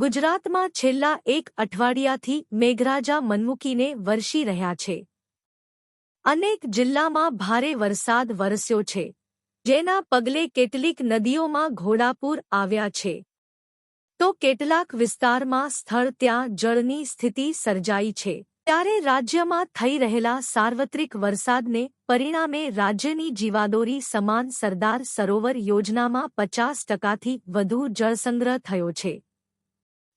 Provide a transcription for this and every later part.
ગુજરાતમાં છેલ્લા એક અઠવાડિયાથી મેઘરાજા મનમુકીને વરસી રહ્યા છે. અનેક જિલ્લામાં ભારે વરસાદ વરસ્યો છે, જેના પગલે કેટલીક નદીઓમાં ઘોડાપૂર આવ્યા છે. તો કેટલાક વિસ્તારમાં સ્થળ ત્યાં જળની સ્થિતિ સર્જાઈ છે. ત્યારે રાજ્યમાં થઈ રહેલા સાર્વત્રિક વરસાદને પરિણામે રાજ્યની જીવાદોરી સમાન સરદાર સરોવર યોજનામાં પચાસ ટકાથી વધુ જળસંગ્રહ થયો છે.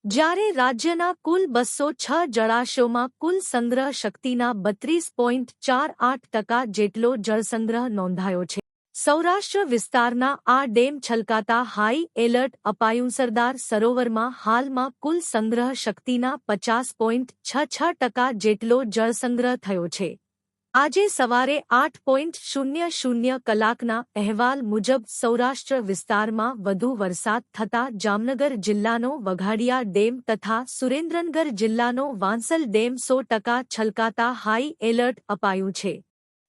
જ્યારે રાજ્યના કુલ બસો છ જળાશયોમાં કુલ સંગ્રહ શક્તિના બત્રીસ પોઈન્ટ ચાર આઠ ટકા જેટલો જળસંગ્રહ નોંધાયો છે. સૌરાષ્ટ્ર વિસ્તારના આ ડેમ છલકાતા હાઈ એલર્ટ અપાયું. સરદાર સરોવરમાં હાલમાં કુલ સંગ્રહ શક્તિના પચાસ પોઈન્ટ છ છ ટકા જેટલો જળસંગ્રહ થયો છે. આજે સવારે આઠ પોઈન્ટ શૂન્ય શૂન્ય કલાકના અહેવાલ મુજબ સૌરાષ્ટ્ર વિસ્તારમાં વધુ વરસાદ થતાં જામનગર જિલ્લાનો વઘાડિયા ડેમ તથા સુરેન્દ્રનગર જિલ્લાનો વાંસલ ડેમ સો ટકા છલકાતા હાઈ એલર્ટ અપાયું છે.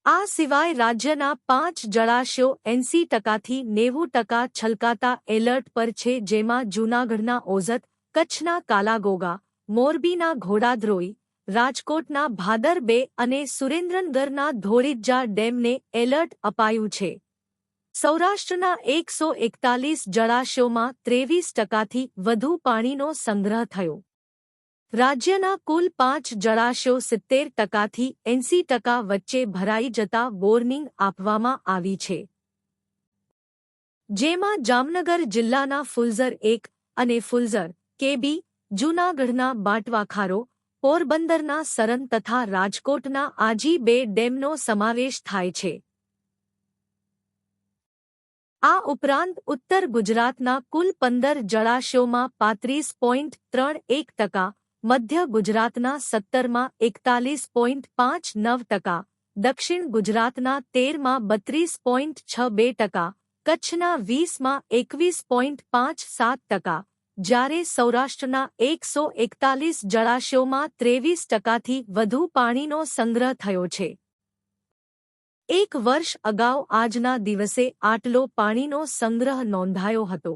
આ સિવાય રાજ્યના પાંચ જળાશયો એંસી ટકાથી નેવું ટકા છલકાતા એલર્ટ પર છે, જેમાં જૂનાગઢના ઓઝત, કચ્છના કાલાગોગા, મોરબીના ઘોડાદ્રોઈ રાજકોટના ભાદર બે અને સુરેન્દ્રનગરના ધોળીજા ડેમને એલર્ટ અપાયું છે. સૌરાષ્ટ્રના એકસો એકતાલીસ જળાશયોમાં ત્રેવીસ ટકાથી વધુ પાણીનો સંગ્રહ થયો. રાજ્યના કુલ પાંચ જળાશયો સિત્તેર ટકાથી એંસી ટકા વચ્ચે ભરાઈ જતા વોર્નિંગ આપવામાં આવી છે. જેમાં જામનગર જિલ્લાના ફુલઝર એક અને ફુલઝર, કેબી, જૂનાગઢના બાટવાખારો પોરબંદરના સરન તથા રાજકોટના આજી બે ડેમનો સમાવેશ થાય છે. આ ઉપરાંત ઉત્તર ગુજરાતના કુલ પંદર જળાશયોમાં પાંત્રીસ પોઈન્ટ ત્રણ એક ટકા, મધ્ય ગુજરાતના સત્તરમાં એકતાલીસ પોઈન્ટ પાંચ નવ ટકા, દક્ષિણ ગુજરાતના તેરમાં બત્રીસ પોઈન્ટ છ બે ટકા, કચ્છના વીસમાં એકવીસ પોઈન્ટ પાંચ સાત ટકા જ્યારે સૌરાષ્ટ્રના એકસો એકતાલીસ જળાશયોમાં ત્રેવીસ ટકાથી વધુ પાણીનો સંગ્રહ થયો છે. એક વર્ષ અગાઉ આજના દિવસે આટલો પાણીનો સંગ્રહ નોંધાયો હતો.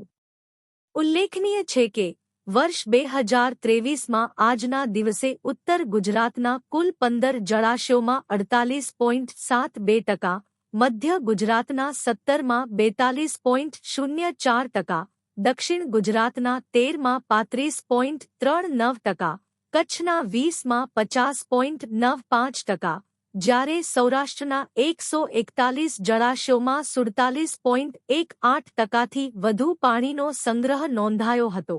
ઉલ્લેખનીય છે કે, વર્ષ બે હજાર ત્રેવીસમાં આજના દિવસે ઉત્તર ગુજરાતના કુલ પંદર જળાશયોમાં અડતાલીસ પોઈન્ટ સાત બે ટકા, મધ્ય ગુજરાતના સત્તરમાં બેતાલીસ પોઈન્ટ શૂન્ય ચાર ટકા દક્ષિણ ગુજરાતના તેરમાં પાંત્રીસ પોઈન્ટ ત્રણ નવ ટકા, કચ્છના વીસમાં પચાસ પોઈન્ટ નવ પાંચ ટકા, જ્યારે સૌરાષ્ટ્રના એકસો એકતાલીસ જળાશયોમાં સુડતાલીસ પોઈન્ટ એક આઠ ટકાથી વધુ પાણીનો સંગ્રહ નોંધાયો હતો.